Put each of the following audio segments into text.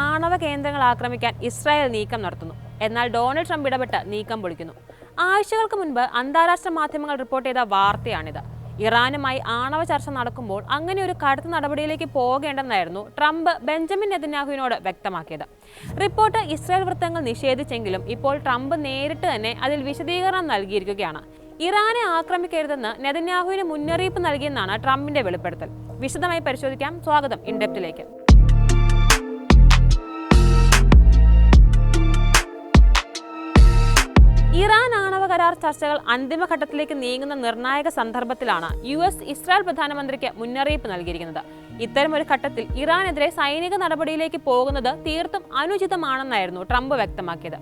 ആണവ കേന്ദ്രങ്ങൾ ആക്രമിക്കാൻ ഇസ്രായേൽ നീക്കം നടത്തുന്നു. എന്നാൽ ഡൊണാൾഡ് ട്രംപ് ഇടപെട്ട് നീക്കം പൊളിക്കുന്നു. ആഴ്ചകൾക്ക് മുൻപ് അന്താരാഷ്ട്ര മാധ്യമങ്ങൾ റിപ്പോർട്ട് ചെയ്ത വാർത്തയാണിത്. ഇറാനുമായി ആണവ ചർച്ച നടക്കുമ്പോൾ അങ്ങനെ ഒരു കടുത്ത നടപടിയിലേക്ക് പോകേണ്ടെന്നായിരുന്നു ട്രംപ് ബെഞ്ചമിൻ നെതന്യാഹുവിനോട് വ്യക്തമാക്കിയത്. റിപ്പോർട്ട് ഇസ്രായേൽ വൃത്തങ്ങൾ നിഷേധിച്ചെങ്കിലും ഇപ്പോൾ ട്രംപ് നേരിട്ട് തന്നെ അതിൽ വിശദീകരണം നൽകിയിരിക്കുകയാണ്. ഇറാനെ ആക്രമിക്കരുതെന്ന് നെതന്യാഹുവിന് മുന്നറിയിപ്പ് നൽകിയെന്നാണ് ട്രംപിന്റെ വെളിപ്പെടുത്തൽ. വിശദമായി പരിശോധിക്കാം. സ്വാഗതം ഇൻഡെപ്തിലേക്ക്. കരാർ ചർച്ചകൾ അന്തിമഘട്ടത്തിലേക്ക് നീങ്ങുന്ന നിർണായക സന്ദർഭത്തിലാണ് യു എസ് ഇസ്രായേൽ പ്രധാനമന്ത്രിക്ക് മുന്നറിയിപ്പ് നൽകിയിരിക്കുന്നത്. ഇത്തരമൊരു ഘട്ടത്തിൽ ഇറാനെതിരെ സൈനിക നടപടിയിലേക്ക് പോകുന്നത് തീർത്തും അനുചിതമാണെന്നായിരുന്നു ട്രംപ് വ്യക്തമാക്കിയത്.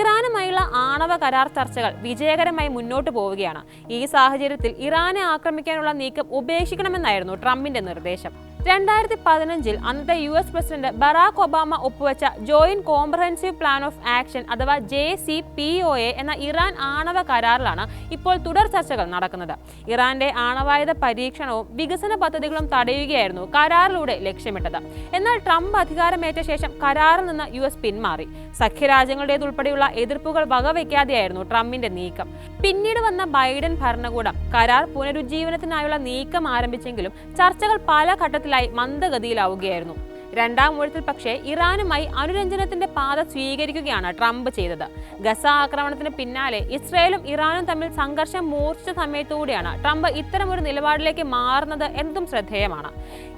ഇറാനുമായുള്ള ആണവ കരാർ ചർച്ചകൾ വിജയകരമായി മുന്നോട്ട് പോവുകയാണ്. ഈ സാഹചര്യത്തിൽ ഇറാനെ ആക്രമിക്കാനുള്ള നീക്കം ഉപേക്ഷിക്കണമെന്നായിരുന്നു ട്രംപിന്റെ നിർദ്ദേശം. രണ്ടായിരത്തി പതിനഞ്ചിൽ അന്നത്തെ U S president Barack Obama ഒപ്പുവെച്ച joint comprehensive plan of action അഥവാ J C P O A എന്ന ഇറാൻ ആണവ കരാറിലാണ് ഇപ്പോൾ തുടർ ചർച്ചകൾ നടക്കുന്നത്. ഇറാന്റെ ആണവായുധ പരീക്ഷണവും വികസന പദ്ധതികളും തടയുകയായിരുന്നു കരാറിലൂടെ ലക്ഷ്യമിട്ടത്. എന്നാൽ ട്രംപ് അധികാരമേറ്റ ശേഷം കരാറിൽ നിന്ന് യു എസ് പിന്മാറി. സഖ്യരാജ്യങ്ങളുടേതുൾപ്പെടെയുള്ള എതിർപ്പുകൾ വകവയ്ക്കാതെയായിരുന്നു ട്രംപിന്റെ നീക്കം. പിന്നീട് വന്ന ബൈഡൻ ഭരണകൂടം കരാർ പുനരുജ്ജീവനത്തിനായുള്ള നീക്കം ആരംഭിച്ചെങ്കിലും ചർച്ചകൾ പല ഘട്ടത്തിലായി മന്ദഗതിയിലാവുകയായിരുന്നു. രണ്ടാം ഊഴത്തിൽ പക്ഷേ ഇറാനുമായി അനുരഞ്ജനത്തിന്റെ പാത സ്വീകരിക്കുകയാണ് ട്രംപ് ചെയ്തത്. ഗസ ആക്രമണത്തിന് പിന്നാലെ ഇസ്രയേലും ഇറാനും തമ്മിൽ സംഘർഷം മൂർച്ച സമയത്തൂടെയാണ് ട്രംപ് ഇത്തരമൊരു നിലപാടിലേക്ക് മാറുന്നത് എന്നതും ശ്രദ്ധേയമാണ്.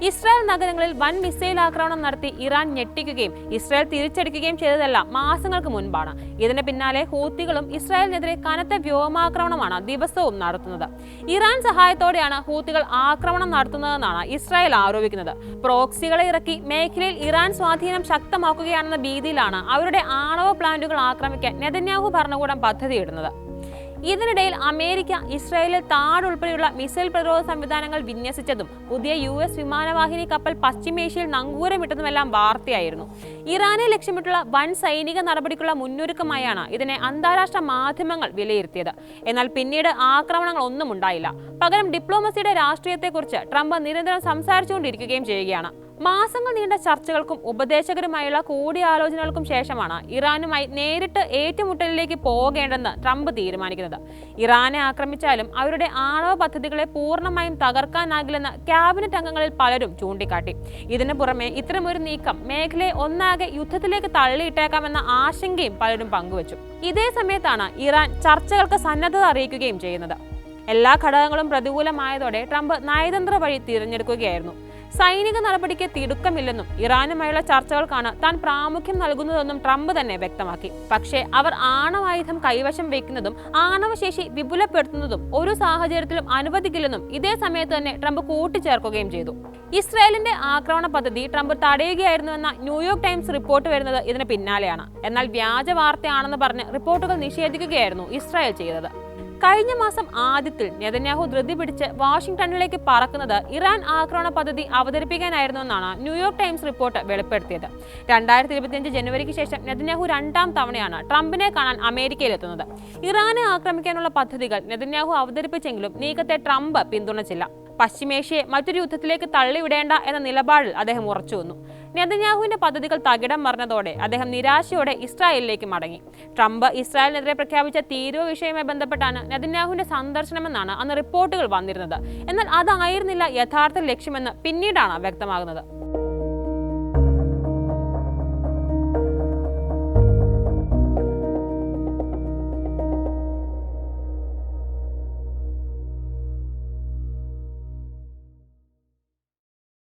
ഇസ്രായേൽ നഗരങ്ങളിൽ വൻ മിസൈൽ ആക്രമണം നടത്തി ഇറാൻ ഞെട്ടിക്കുകയും ഇസ്രായേൽ തിരിച്ചടിക്കുകയും ചെയ്തതെല്ലാം മാസങ്ങൾക്ക് മുൻപാണ്. ഇതിന് പിന്നാലെ ഹൂത്തികളും ഇസ്രായേലിനെതിരെ കനത്ത വ്യോമാക്രമണമാണ് ദിവസവും നടത്തുന്നത്. ഇറാൻ സഹായത്തോടെയാണ് ഹൂത്തികൾ ആക്രമണം നടത്തുന്നതെന്നാണ് ഇസ്രായേൽ ആരോപിക്കുന്നത്. പ്രോക്സികളെ ഇറക്കി മേഖലയിൽ ഇറാൻ സ്വാധീനം ശക്തമാക്കുകയാണെന്ന ഭീതിയിലാണ് അവരുടെ ആണവ പ്ലാന്റുകൾ ആക്രമിക്കാൻ നെതന്യാഹു ഭരണകൂടം പദ്ധതിയിടുന്നത്. ഇതിനിടയിൽ അമേരിക്ക ഇസ്രായേലിൽ താഡ് ഉൾപ്പെടെയുള്ള മിസൈൽ പ്രതിരോധ സംവിധാനങ്ങൾ വിന്യസിച്ചതും പുതിയ യു എസ് വിമാനവാഹിനി കപ്പൽ പശ്ചിമേഷ്യയിൽ നങ്കൂരമിട്ടതുമെല്ലാം വാർത്തയായിരുന്നു. ഇറാനെ ലക്ഷ്യമിട്ടുള്ള വൻ സൈനിക നടപടിക്കുള്ള മുന്നൊരുക്കമായാണ് ഇതിനെ അന്താരാഷ്ട്ര മാധ്യമങ്ങൾ വിലയിരുത്തിയത്. എന്നാൽ പിന്നീട് ആക്രമണങ്ങൾ ഒന്നും ഉണ്ടായില്ല. പകരം ഡിപ്ലോമസിയുടെ രാഷ്ട്രീയത്തെക്കുറിച്ച് ട്രംപ് നിരന്തരം സംസാരിച്ചുകൊണ്ടിരിക്കുകയും ചെയ്യുകയാണ്. മാസങ്ങൾ നീണ്ട ചർച്ചകൾക്കും ഉപദേശകരുമായുള്ള കൂടിയാലോചനകൾക്കും ശേഷമാണ് ഇറാനുമായി നേരിട്ട് ഏറ്റുമുട്ടലിലേക്ക് പോകേണ്ടെന്ന് ട്രംപ് തീരുമാനിക്കുന്നത്. ഇറാനെ ആക്രമിച്ചാലും അവരുടെ ആണവ പദ്ധതികളെ പൂർണമായും തകർക്കാനാകില്ലെന്ന് ക്യാബിനറ്റ് അംഗങ്ങളിൽ പലരും ചൂണ്ടിക്കാട്ടി. ഇതിനു പുറമെ ഇത്തരമൊരു നീക്കം മേഖലയെ ഒന്നാകെ യുദ്ധത്തിലേക്ക് തള്ളിയിട്ടേക്കാമെന്ന ആശങ്കയും പലരും പങ്കുവച്ചു. ഇതേ സമയത്താണ് ഇറാൻ ചർച്ചകൾക്ക് സന്നദ്ധത അറിയിക്കുകയും ചെയ്യുന്നത്. എല്ലാ ഘടകങ്ങളും പ്രതികൂലമായതോടെ ട്രംപ് നയതന്ത്ര വഴി തിരഞ്ഞെടുക്കുകയായിരുന്നു. സൈനിക നടപടിക്ക് തിടുക്കമില്ലെന്നും ഇറാനുമായുള്ള ചർച്ചകൾക്കാണ് താൻ പ്രാമുഖ്യം നൽകുന്നതെന്നും ട്രംപ് തന്നെ വ്യക്തമാക്കി. പക്ഷേ അവർ ആണവായുധം കൈവശം വയ്ക്കുന്നതും ആണവശേഷി വിപുലപ്പെടുത്തുന്നതും ഒരു സാഹചര്യത്തിലും അനുവദിക്കില്ലെന്നും ഇതേ സമയത്ത് തന്നെ ട്രംപ് കൂട്ടിച്ചേർക്കുകയും ചെയ്തു. ഇസ്രായേലിന്റെ ആക്രമണ പദ്ധതി ട്രംപ് തടയുകയായിരുന്നുവെന്ന ന്യൂയോർക്ക് ടൈംസ് റിപ്പോർട്ട് വരുന്നത് ഇതിന് പിന്നാലെയാണ്. എന്നാൽ വ്യാജ വാർത്തയാണെന്ന് പറഞ്ഞ് റിപ്പോർട്ടുകൾ നിഷേധിക്കുകയായിരുന്നു ഇസ്രായേൽ ചെയ്തത്. കഴിഞ്ഞ മാസം ആദ്യത്തിൽ നെതന്യാഹു ധൃതി പിടിച്ച് വാഷിംഗ്ടണിലേക്ക് പറക്കുന്നത് ഇറാൻ ആക്രമണ പദ്ധതി അവതരിപ്പിക്കാനായിരുന്നുവെന്നാണ് ന്യൂയോർക്ക് ടൈംസ് റിപ്പോർട്ട് വെളിപ്പെടുത്തിയത്. രണ്ടായിരത്തി ഇരുപത്തിയഞ്ച് ജനുവരിക്ക് ശേഷം നെതന്യാഹു രണ്ടാം തവണയാണ് ട്രംപിനെ കാണാൻ അമേരിക്കയിലെത്തുന്നത്. ഇറാനെ ആക്രമിക്കാനുള്ള പദ്ധതികൾ നെതന്യാഹു അവതരിപ്പിച്ചെങ്കിലും നീക്കത്തെ ട്രംപ് പിന്തുണച്ചില്ല. പശ്ചിമേഷ്യയെ മറ്റൊരു യുദ്ധത്തിലേക്ക് തള്ളിവിടേണ്ട എന്ന നിലപാടിൽ അദ്ദേഹം ഉറച്ചു വന്നു നെതന്യാഹുവിന്റെ പദ്ധതികൾ തകിടം മറിഞ്ഞതോടെ അദ്ദേഹം നിരാശയോടെ ഇസ്രായേലിലേക്ക് മടങ്ങി. ട്രംപ് ഇസ്രായേലിനെതിരെ പ്രഖ്യാപിച്ച തീരുവ വിഷയവുമായി ബന്ധപ്പെട്ടാണ് നെതന്യാഹുവിന്റെ സന്ദർശനമെന്നാണ് അന്ന് റിപ്പോർട്ടുകൾ വന്നിരുന്നത്. എന്നാൽ അതായിരുന്നില്ല യഥാർത്ഥ ലക്ഷ്യമെന്ന് പിന്നീടാണ് വ്യക്തമാകുന്നത്.